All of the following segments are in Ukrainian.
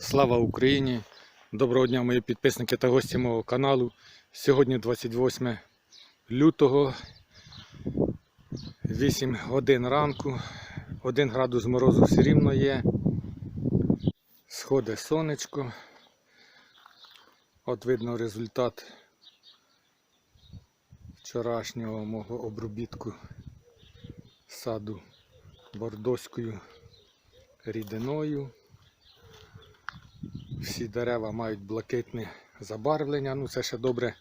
Слава Україні! Доброго дня, мої підписники та гості мого каналу. Сьогодні 28 лютого, 8 годин ранку, 1 градус морозу все рівно є. Сходить сонечко. От видно результат вчорашнього мого обробітку саду бордоською рідиною. Всі дерева мають блакитне забарвлення, ну це ще добре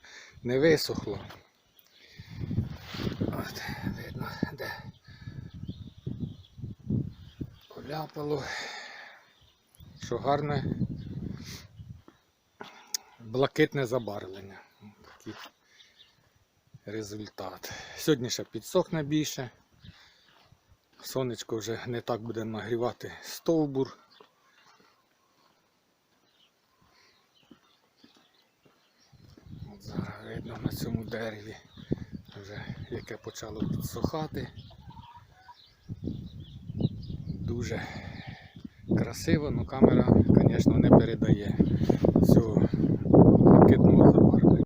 не висохло. От, видно, де поляпало, що гарне блакитне забарвлення. Такий результат. Сьогодні ще підсохне більше. Сонечко вже не так буде нагрівати стовбур. От зараз видно на цьому дереві, вже яке почало підсухати. Дуже красиво, але камера, звісно, не передає цього блакитного забарвлення.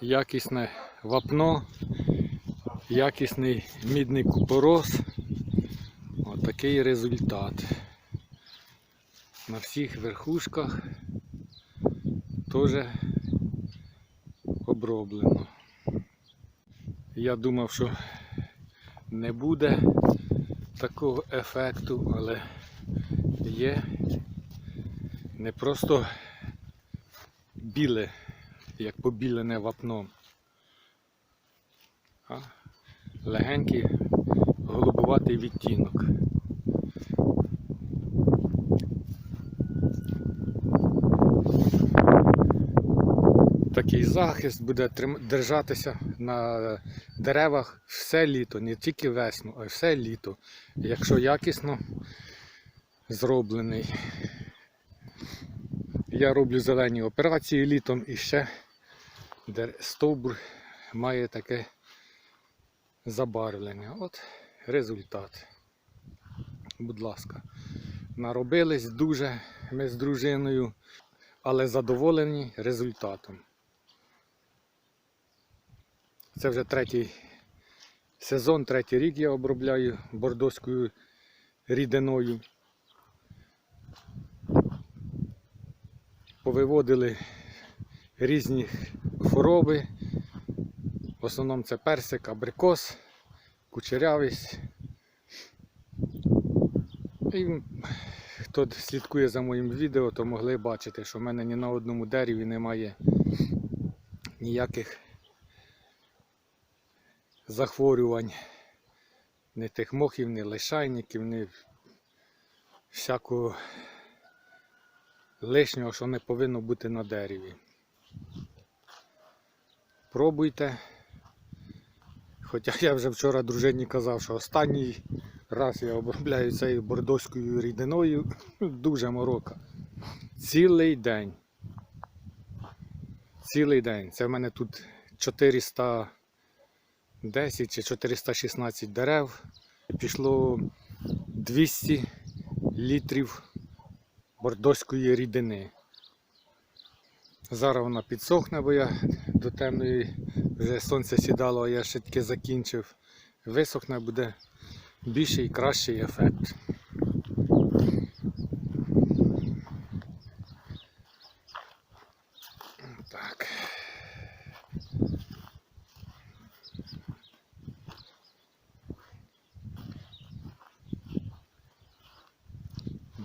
Якісне вапно, якісний мідний купорос. Отакий результат. На всіх верхушках теж оброблено. Я думав, що не буде такого ефекту, але є не просто біле як побілене вапном. А легенький голубуватий відтінок. Такий захист буде держатися на деревах все літо, не тільки весну, а все літо, якщо якісно зроблений. Я роблю зелені операції літом і ще де стовбур має таке забарвлення. От результат. Будь ласка. Наробились дуже ми з дружиною, але задоволені результатом. Це вже третій сезон, третій рік я обробляю бордоською рідиною. повиводили різні хвороби. В основному це персик, абрикос, кучерявість. І хто слідкує за моїм відео, то могли бачити, що в мене ні на одному дереві немає ніяких захворювань, ні тих мохів, ні лишайників, ні всякого лишнього, що не повинно бути на дереві. Пробуйте. Хоча я вже вчора дружині казав, що останній раз я обробляю цією бордоською рідиною, дуже морока. Цілий день. Цілий день. Це в мене тут 410 чи 416 дерев. Пішло 200 літрів бордоської рідини. Зараз вона підсохне, бо я до темної вже сонце сідало, а я ще тільки закінчив. Висохне буде більший і кращий ефект. Так.